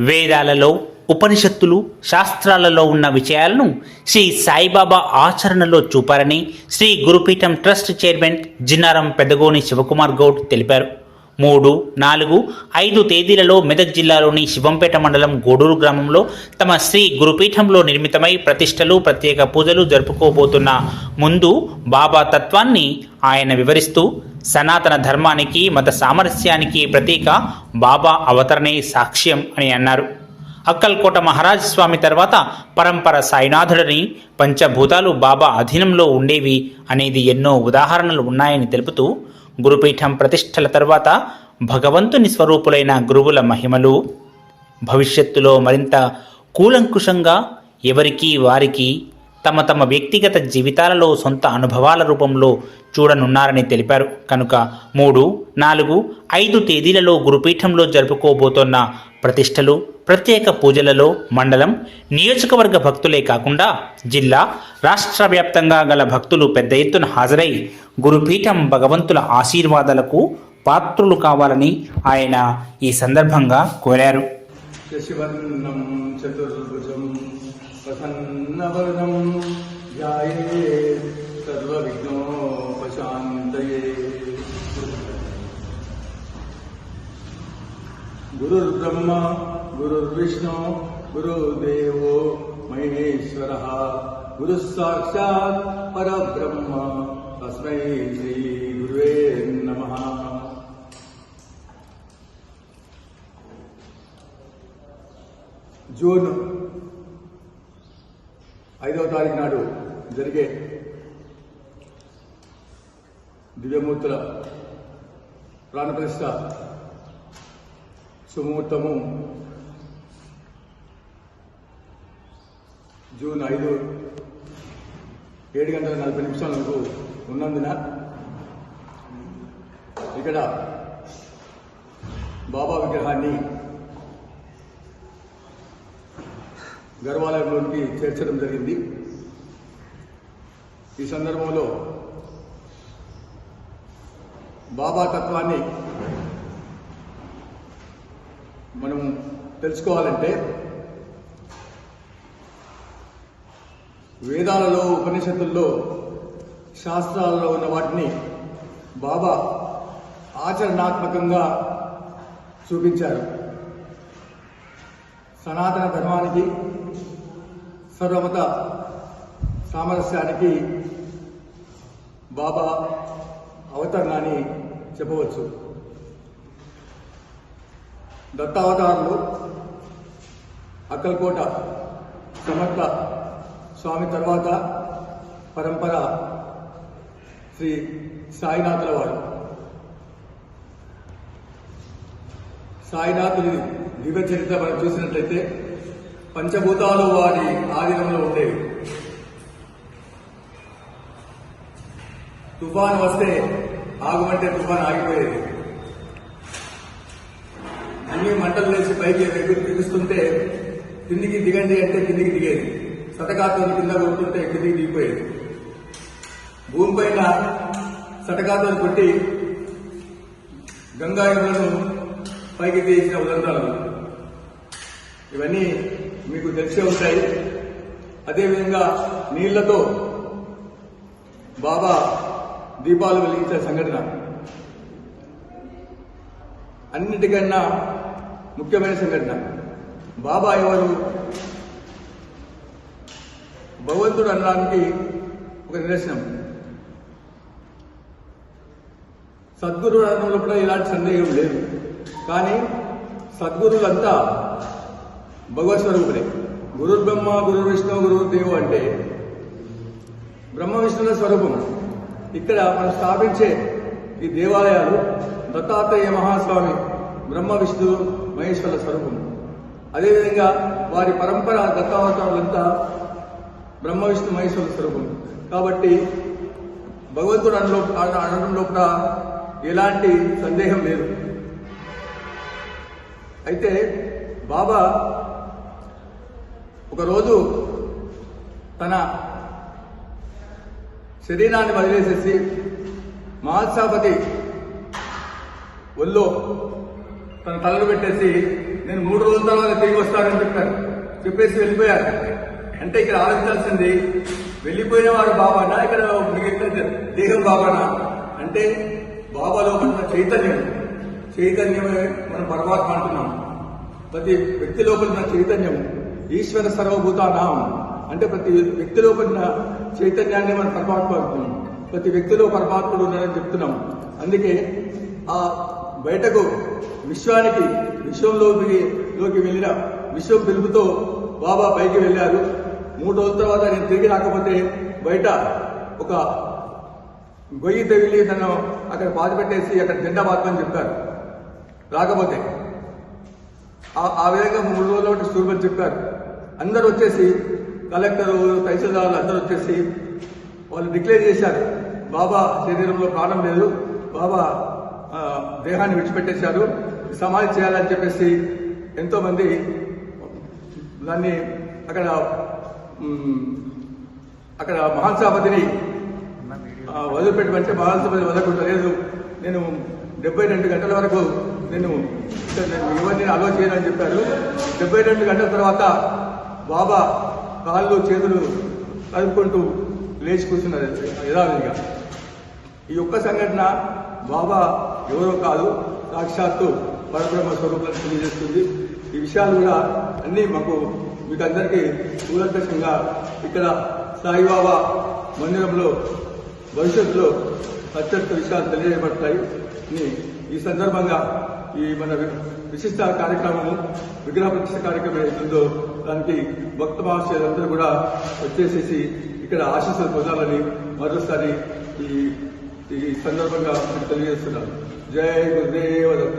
వేదాలలో ఉపనిషత్తులు శాస్త్రాలలో ఉన్న విషయాలను శ్రీ సాయిబాబా ఆచరణలో చూపారని శ్రీ గురుపీఠం ట్రస్ట్ చైర్మన్ జిన్నారం పెద్దగోని శివకుమార్ గౌడ్ తెలిపారు. మూడు నాలుగు ఐదు తేదీలలో మెదక్ జిల్లాలోని శివంపేట మండలం గూడూరు గ్రామంలో తమ శ్రీ గురుపీఠంలో నిర్మితమై ప్రతిష్టలు ప్రత్యేక పూజలు జరుపుకోబోతున్న ముందు బాబా తత్వాన్ని ఆయన వివరిస్తూ సనాతన ధర్మానికి మత సామరస్యానికి ప్రతీక బాబా అవతరణే సాక్ష్యం అని అన్నారు. అక్కల్కోట మహారాజ్ స్వామి తర్వాత పరంపర సాయినాథుడని పంచభూతాలు బాబా అధీనంలో ఉండేవి అనేది ఎన్నో ఉదాహరణలు ఉన్నాయని తెలుపుతూ గురుపీఠం ప్రతిష్టల తర్వాత భగవంతుని స్వరూపులైన గురువుల మహిమలు. భవిష్యత్తులో మరింత కూలంకుషంగా ఎవరికి వారికి తమ తమ వ్యక్తిగత జీవితాలలో సొంత అనుభవాల రూపంలో చూడనున్నారని తెలిపారు. కనుక మూడు నాలుగు ఐదు తేదీలలో గురుపీఠంలో జరుపుకోబోతోన్న ప్రతిష్టలు ప్రత్యేక పూజలలో మండలం నియోజకవర్గ భక్తులే కాకుండా జిల్లా రాష్ట్ర వ్యాప్తంగా గల భక్తులు పెద్ద ఎత్తున హాజరై గురుపీఠం భగవంతుల ఆశీర్వాదాలకు పాత్రులు కావాలని ఆయన ఈ సందర్భంగా కోరారు. శశివర్ణం గురుర్ బ్రహ్మ ధ్యాయే సర్వవిఘ్నోపశాంతయే గురుర్బ్రహ్మ గురుర్విష్ణు గురుదేవో మహేశ్వర గురు సాక్షాత్ పరబ్రహ్మ. తస్మై శ్రీ గురువే నమ. జూన్ ఐదవ తారీఖు నాడు జరిగే దివ్యమూర్తుల ప్రాణప్రతిష్ట సుముహూర్తము. జూన్ ఐదు ఏడు గంటల నలభై నిమిషాలకు ఉన్నందున ఇక్కడ బాబా విగ్రహాన్ని గర్వాలయంలోనికి చేర్చడం జరిగింది. ఈ సందర్భంలో బాబా తత్వాన్ని మనం తెలుసుకోవాలంటే వేదాలలో ఉపనిషత్తుల్లో శాస్త్రాలలో ఉన్న వాటిని బాబా ఆచరణాత్మకంగా చూపించారు. సనాతన ధర్మానికి సర్వమత సామరస్యానికి బాబా అవతరణాన్ని చెప్పవచ్చు. దత్తావతారంలో అక్కల్కోట సమర్థ స్వామి తర్వాత పరంపర శ్రీ సాయినాథుల వారు. సాయినాథుడి దివ్య చరిత్ర మనం చూసినట్లయితే పంచభూతాలు వారి ఆధీనంలో ఉండేవి. తుఫాన్ వస్తే ఆగమంటే తుఫాన్ ఆగిపోయేది. అన్ని మంటలు లేచి పైకి ఎగురు పిలుస్తుంటే కిందికి దిగండి అంటే కిందికి దిగేది. సతకాతో కింద కొడుతుంటే కిందికి దిగిపోయేది. భూమి పైన సటకాతో కొట్టి గంగాయములను పైకి తీసిన ఉదంతాలు. ఇవన్నీ మీకు తెలిసే ఉంటాయి. అదేవిధంగా నీళ్ళతో బాబా దీపాలు వెలిగించే సంఘటన. అన్నిటికన్నా ముఖ్యమైన సంఘటన. బాబా ఎవరు? భగవంతుడు అనడానికి ఒక నిదర్శనం. సద్గురు అనడంలో కూడా ఇలాంటి సందేహం లేదు. కానీ సద్గురులంతా భగవత్ స్వరూపులే. గురు బ్రహ్మ గురు విష్ణు గురు దేవు అంటే బ్రహ్మ విష్ణుల స్వరూపం. ఇక్కడ మనం స్థాపించే ఈ దేవాలయాలు దత్తాత్రేయ మహాస్వామి బ్రహ్మ విష్ణు మహేశ్వరుల స్వరూపం. అదేవిధంగా వారి పరంపర దత్తావతారులంతా బ్రహ్మ విష్ణు మహేశ్వరుల స్వరూపం. కాబట్టి భగవంతుడు అనలో అనడంలో కూడా ఎలాంటి సందేహం లేదు. అయితే బాబా ఒకరోజు తన శరీరాన్ని వదిలేసేసి మహాత్సాపతి ఒళ్ళో తన తలలు పెట్టేసి నేను మూడు రోజుల తర్వాత తిరిగి వస్తానని చెప్పారు. చెప్పేసి వెళ్ళిపోయారు. అంటే ఇక్కడ ఆలోచించాల్సింది వెళ్ళిపోయిన వాడు బాబానా? ఇక్కడ మిగిలిన దేహం బాబానా? అంటే బాబాలో ఉన్న చైతన్యం. చైతన్యమే మనం పరమాత్మ అంటున్నాం. ప్రతి వ్యక్తి లోపల ఉన్న చైతన్యం ఈశ్వర సర్వభూతానాం అంటే ప్రతి వ్యక్తి లోపల ఉన్న చైతన్యాన్ని మనం పరమాత్మ అంటున్నాం. ప్రతి వ్యక్తిలో పరమాత్ముడు ఉన్నాడని చెప్తున్నాం. అందుకే ఆ బయటకు విశ్వానికి విశ్వంలోకి లోకి వెళ్ళిన విశ్వం పిలుపుతో బాబా పైకి వెళ్ళారు. మూడు రోజుల తర్వాత నేను తిరిగి రాకపోతే బయట ఒక గొయ్యి తగిలి నన్ను అక్కడ బాధ పెట్టేసి అక్కడ జెండా బాధమని చెప్పారు. రాకపోతే ఆ- విధంగా మూడు రోజుల ఒకటి స్టూర్మని చెప్పారు. అందరూ వచ్చేసి కలెక్టరు తహసీల్దారులు అందరూ వచ్చేసి వాళ్ళు డిక్లేర్ చేశారు. బాబా శరీరంలో ప్రాణం లేదు. బాబా దేహాన్ని విడిచిపెట్టేశారు. సమాధి చేయాలని చెప్పేసి ఎంతోమంది దాన్ని అక్కడ అక్కడ మహాసభాపతిని వదిలిపెట్టమంటే మహాసభపతి వదలకుండా లేదు నేను డెబ్బై రెండు గంటల వరకు నేను నేను ఎవరిని అలో చేయనని చెప్పారు. డెబ్బై రెండు గంటల తర్వాత బాబా కాళ్ళు చేతులు కలుపుకుంటూ లేచి కూర్చున్నారు యథావిధిగా. ఈ ఒక్క సంఘటన బాబా ఎవరో కాదు సాక్షాత్తు పరబ్రహ్మ స్వరూపాన్ని తెలియజేస్తుంది. ఈ విషయాలు కూడా అన్నీ మాకు మీకు అందరికీ కూలంకషంగా ఇక్కడ సాయిబాబా మందిరంలో భవిష్యత్తులో అత్యంత విషయాలు తెలియజేయబడతాయి. ఈ సందర్భంగా ఈ మన వి- విశిష్ట కార్యక్రమము విగ్రహ ప్రతిష్ట కార్యక్రమం ఏదో దానికి భక్త మహాశయులందరూ కూడా వచ్చేసేసి ఇక్కడ ఆశీస్సులు పొందాలని మరోసారి ఈ ఈ సందర్భంగా తెలియజేస్తున్నాను. జై గురుదేవ దత్త